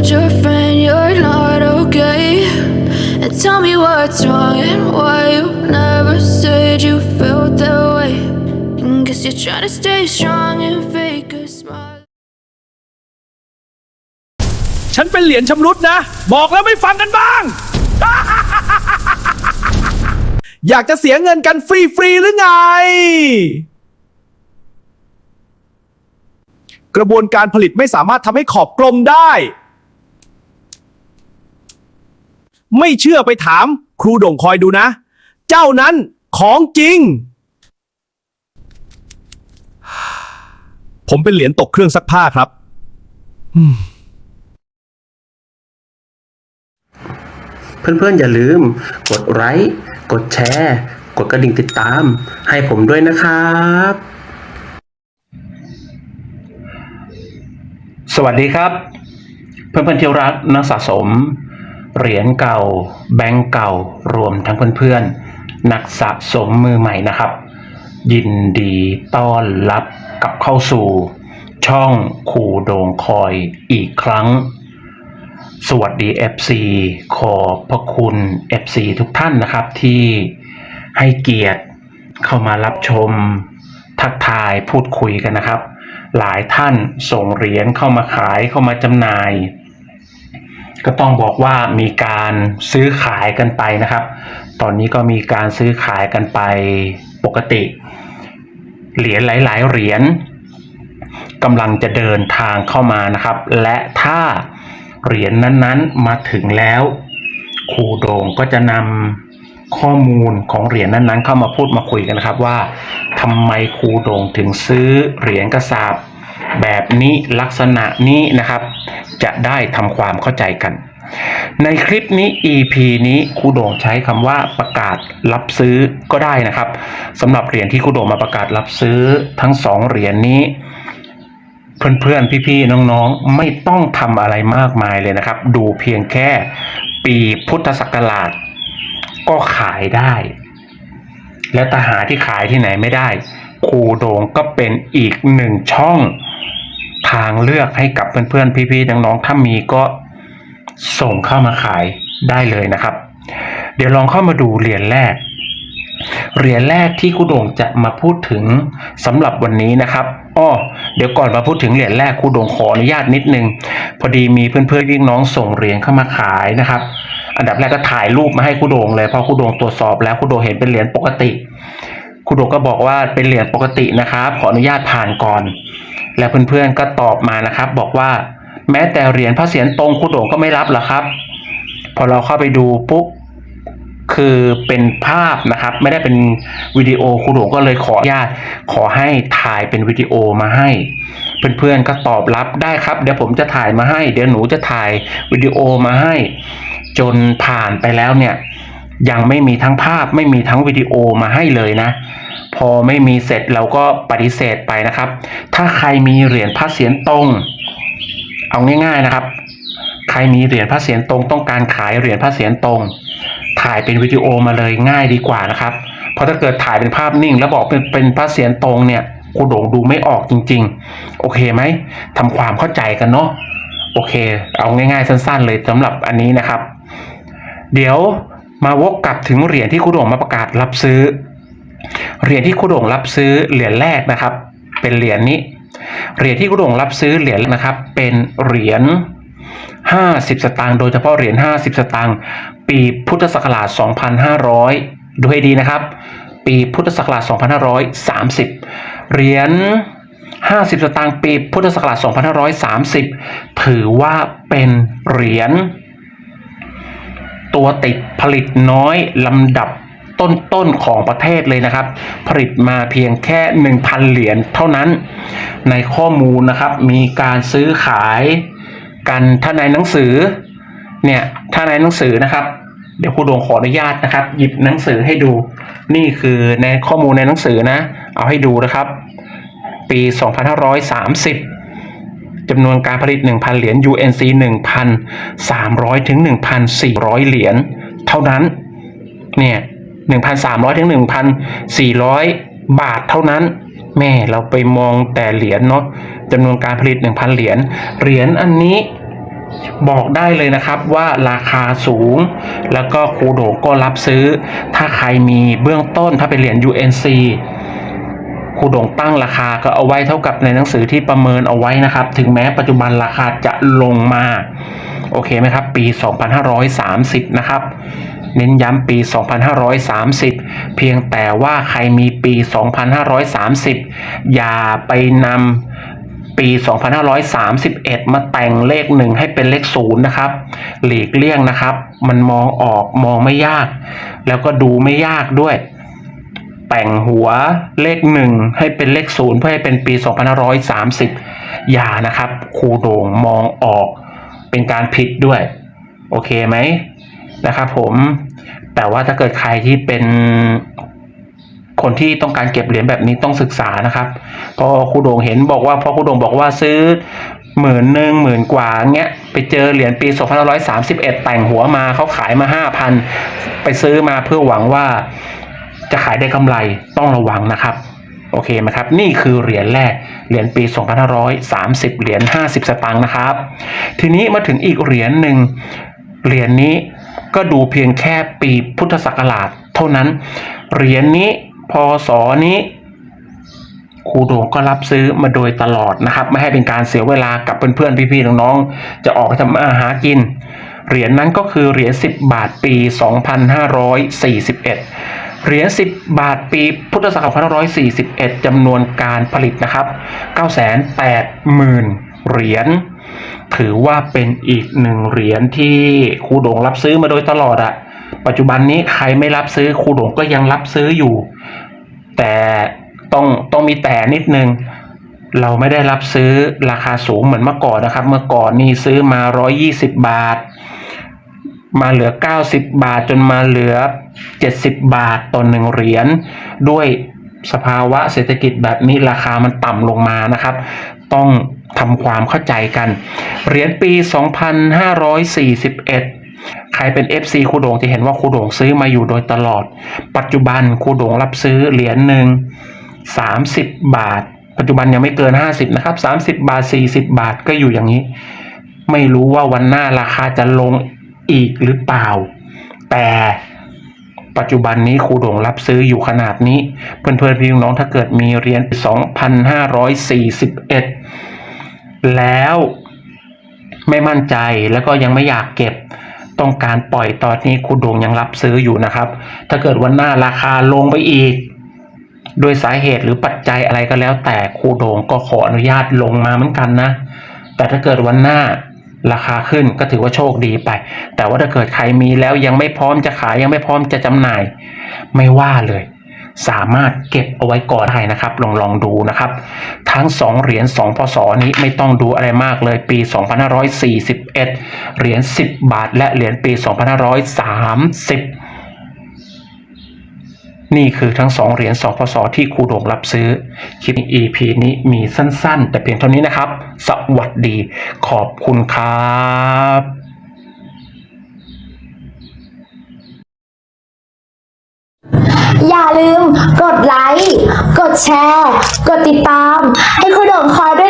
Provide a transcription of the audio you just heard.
told your friend you're not okay. And tell me what's wrong and why you never said you felt that way. And guess you're trying to stay strong and fake a smile. ฉันเป็นเหรียญชำรุดนะ บอกแล้วไม่ฟังกันบ้าง อยากจะเสียเงินกันฟรี ๆ หรือไง กระบวนการผลิตไม่สามารถทำให้ขอบกลมได้ ไม่เชื่อไปถามครูโด่งคอยดูนะ เจ้านั้นของจริง ผมเป็นเหรียญตกเครื่องซักผ้าครับ เพื่อนๆ อย่าลืม กดไลค์กดแชร์ กดกระดิ่งติดตาม ให้ผมด้วยนะครับ สวัสดีครับ เพื่อนๆที่รักนักสะสม เหรียญเก่า แบงก์เก่ารวมทั้งเพื่อนๆ นักสะสมมือใหม่นะครับ ยินดีต้อนรับกับเข้าสู่ ช่องคูโดงคอยอีกครั้ง สวัสดี FC ขอบพระคุณ FC ทุกท่านนะครับที่ให้เกียรติเข้ามารับชมทักทายพูดคุยกันนะครับ หลายท่านส่งเหรียญเข้ามาขายเข้ามาจำหน่าย ก็ต้องบอกว่ามีการซื้อขายกันไปนะครับ ตอนนี้ก็มีการซื้อขายกันไปปกติ เหรียญหลาย ๆ เหรียญกำลังจะเดินทางเข้ามานะครับ และถ้าเหรียญนั้นๆมาถึงแล้วครูโดงก็จะนำข้อมูลของเหรียญนั้นๆ เข้ามาพูดมาคุยกันนะครับว่าทำไมครูโดงถึงซื้อเหรียญกระสาบ แบบนี้ลักษณะนี้นะครับ จะได้ทำความเข้าใจกัน ในคลิปนี้ EP นี้ครูโด่งใช้คำว่าประกาศรับซื้อก็ได้นะครับสำหรับเหรียญที่ครูโด่งมาประกาศรับซื้อทั้งสองเหรียญนี้เพื่อนๆ พี่ๆ น้องๆ ไม่ต้องทำอะไรมากมายเลยนะครับ ดูเพียงแค่ปีพุทธศักราช ก็ขายได้ และตาหาที่ขายที่ไหนไม่ได้ครูโดงก็เป็นอีกหนึ่งช่อง ทางเลือกให้กับเพื่อนๆ พี่ๆ น้องๆ ถ้ามีก็ส่งเข้ามาขายได้เลยนะครับ เดี๋ยวลองเข้ามาดูเหรียญแรก เหรียญแรกที่ครูโด่งจะมาพูดถึงสำหรับวันนี้นะครับอ้อเดี๋ยวก่อนมาพูดถึงเหรียญแรกครูโด่งขออนุญาตนิดนึง พอดีมีเพื่อนๆพี่น้องส่งเหรียญเข้ามาขายนะครับ อันดับแรกก็ถ่ายรูปมาให้ครูโด่งเลยเพราะครูโด่งตรวจสอบแล้วครูโด่งเห็นเป็นเหรียญปกติ ครูโดก็บอกว่าเป็นเหรียญปกตินะครับ ขออนุญาตผ่านก่อน แล้วเพื่อนๆก็ตอบมานะครับ บอกว่าแม้แต่เหรียญพระเศียรตรงครูโด่งก็ไม่รับหรอครับ พอเราเข้าไปดูปุ๊บคือเป็นภาพนะครับ ไม่ได้เป็นวิดีโอครูโด่งก็เลยขออนุญาตขอให้ถ่ายเป็นวิดีโอมาให้ เพื่อนๆก็ตอบรับได้ครับ เดี๋ยวผมจะถ่ายมาให้ เดี๋ยวหนูจะถ่ายวิดีโอมาให้ จนผ่านไปแล้วเนี่ย ยังไม่มีทั้งภาพไม่มีทั้งวิดีโอมาให้เลยนะ พอไม่มีเสร็จเราก็ปฏิเสธไปนะครับ ถ้าใครมีเหรียญพระเศียรตรง เอาง่ายๆนะครับ ใครมีเหรียญพระเศียรตรงต้องการขายเหรียญพระเศียรตรง ถ่ายเป็นวิดีโอมาเลยง่ายดีกว่านะครับ เพราะถ้าเกิดถ่ายเป็นภาพนิ่ง แล้วบอกเป็นเป็นพระเศียรตรงเนี่ยครูโด่งดูไม่ออกจริง ๆ โอเคไหมทำความเข้าใจกันเนาะโอเค เอาง่ายๆสั้น ๆ เลยสำหรับอันนี้นะครับ เดี๋ยว มาวกกลับถึงเหรียญที่ครูโด่งมาประกาศรับซื้อ เหรียญที่ครูโด่งรับซื้อเหรียญแรกนะครับ เป็นเหรียญนี้ เหรียญที่ครูโด่งรับซื้อเหรียญนะครับ เป็นเหรียญ50 สตางค์โดยเฉพาะเหรียญ50 สตางค์ปีพุทธศักราช 2500 ดูให้ดีนะครับ ปีพุทธศักราช 2530 เหรียญ50 สตางค์ปีพุทธศักราช 2530 ถือว่าเป็นเหรียญ ตัวติดผลิตน้อยลำดับต้นๆของประเทศเลยนะครับ ผลิตมาเพียงแค่ 1,000 เหรียญเท่านั้น ในข้อมูลนะครับมีการซื้อขายกันถ้าในหนังสือเนี่ยถ้าในหนังสือนะครับ เดี๋ยวครูดวงขออนุญาตนะครับ หยิบหนังสือให้ดู นี่คือในข้อมูลในหนังสือนะ เอาให้ดูนะครับ ปี 2530 จำนวนการผลิต 1,000 เหรียญ UNC 1,300 ถึง 1,400 เหรียญเท่านั้น เนี่ย 1,300 ถึง 1,400 บาทเท่านั้น แม่เราไปมองแต่เหรียญเนาะจำนวนการผลิต 1,000 เหรียญ เหรียญอันนี้บอกได้เลยนะครับว่าราคาสูง แล้วก็คูโดก็รับซื้อ ถ้าใครมีเบื้องต้นถ้าเป็นเหรียญ UNC ครูโดงตั้งราคาก็เอาไว้เท่ากับในหนังสือที่ประเมินเอาไว้นะครับ ถึงแม้ปัจจุบันราคาจะลงมา โอเคไหมครับ ปี 2530 นะครับเน้นย้ำปี 2530 เพียงแต่ว่าใครมีปี 2530 อย่าไปนำปี 2531 มาแต่งเลขหนึ่งให้เป็นเลขศูนย์นะครับ หลีกเลี่ยงนะครับ มันมองออกมองไม่ยาก แล้วก็ดูไม่ยากด้วย แต่งหัวเลขหนึ่งให้เป็นเลขศูนย์เพื่อให้เป็นปี 2530 อย่านะครับครูโด่งมองออกเป็นการผิดด้วย โอเคไหมนะครับผมแต่ว่าถ้าเกิดใครที่เป็นคนที่ต้องการเก็บเหรียญแบบนี้ต้องศึกษานะครับเพราะครูโด่งเห็นบอกว่าพอครูโด่งบอกว่าซื้อหมื่นหนึ่งหมื่นกว่าเงี้ยไปเจอเหรียญปี 2531 แต่งหัวมาเขาขายมา 5,000 ไปซื้อมาเพื่อหวังว่า จะขายได้กำไรต้องระวังนะครับ โอเคไหมครับ นี่คือเหรียญแรก เหรียญปี 2530 เหรียญ50 สตางค์นะครับ ทีนี้มาถึงอีกเหรียญหนึ่งเหรียญนี้ก็ดูเพียงแค่ปีพุทธศักราชเท่านั้น เหรียญนี้พศนี้ครูโด่งก็รับซื้อมาโดยตลอดนะครับ ไม่ให้เป็นการเสียเวลากับเพื่อนๆพี่ๆน้องๆจะออกไปทำมาหากิน เหรียญนั้นก็คือเหรียญ10 บาทปี 2541 เหรียญ 10 บาทปีพุทธศักราช2541จำนวนการผลิตนะครับ 980,000 เหรียญ ถือว่าเป็นอีกหนึ่งเหรียญที่ครูโด่งรับซื้อมาโดยตลอดอะปัจจุบันนี้ใครไม่รับซื้อครูโด่งก็ยังรับซื้ออยู่ แต่ต้องต้องมีแต่นิดนึงเราไม่ได้รับซื้อราคาสูงเหมือนเมื่อก่อนนะครับ เมื่อก่อนนี่ซื้อมา 120 บาท มาเหลือ 90 บาทจนมาเหลือ 70 บาทต่อหนึ่งเหรียญด้วยสภาวะเศรษฐกิจแบบนี้ราคามันต่ำลงมานะครับ ต้องทำความเข้าใจกัน เหรียญปี 2541ใครเป็น FC ครูโด่งจะเห็นว่าครูโด่งซื้อมาอยู่โดยตลอด ปัจจุบันครูโด่งรับซื้อเหรียญหนึ่ง30 บาท ปัจจุบันยังไม่เกิน 50 นะครับ 30 บาท 40 บาทก็อยู่อย่างนี้ ไม่รู้ว่าวันหน้าราคาจะลง อีกหรือเปล่า แต่ปัจจุบันนี้ครูโด่งรับซื้ออยู่ขนาดนี้ เพื่อนๆพี่น้องถ้าเกิดมีเรียญ2541 แล้วไม่มั่นใจแล้วก็ยังไม่อยากเก็บต้องการปล่อยตอนนี้ครูโด่งยังรับซื้ออยู่นะครับ ถ้าเกิดวันหน้าราคาลงไปอีกโดยสาเหตุหรือปัจจัยอะไรก็แล้วแต่ครูโด่งก็ขออนุญาตลงมาเหมือนกันนะ แต่ถ้าเกิดวันหน้า ราคาขึ้นก็ถือว่าโชคดีไป แต่ว่าถ้าเกิดใครมีแล้วยังไม่พร้อมจะขายยังไม่พร้อมจะจำหน่าย ไม่ว่าเลย สามารถเก็บเอาไว้ก่อนได้นะครับ ลองลองดูนะครับ ทั้ง 2 เหรียญ2พศนี้ไม่ต้องดูอะไรมากเลยปี 2541 เหรียญ10 บาท และเหรียญปี 2530 นี่คือทั้ง 2 เหรียญ2พศที่ครูโด่งรับซื้อ คลิป EP นี้มีสั้น ๆ แต่เพียงเท่านี้นะครับ สวัสดี ขอบคุณครับอย่าลืมกดไลค์ กดแชร์ กดติดตาม ให้คุณโด่งคอยด้วย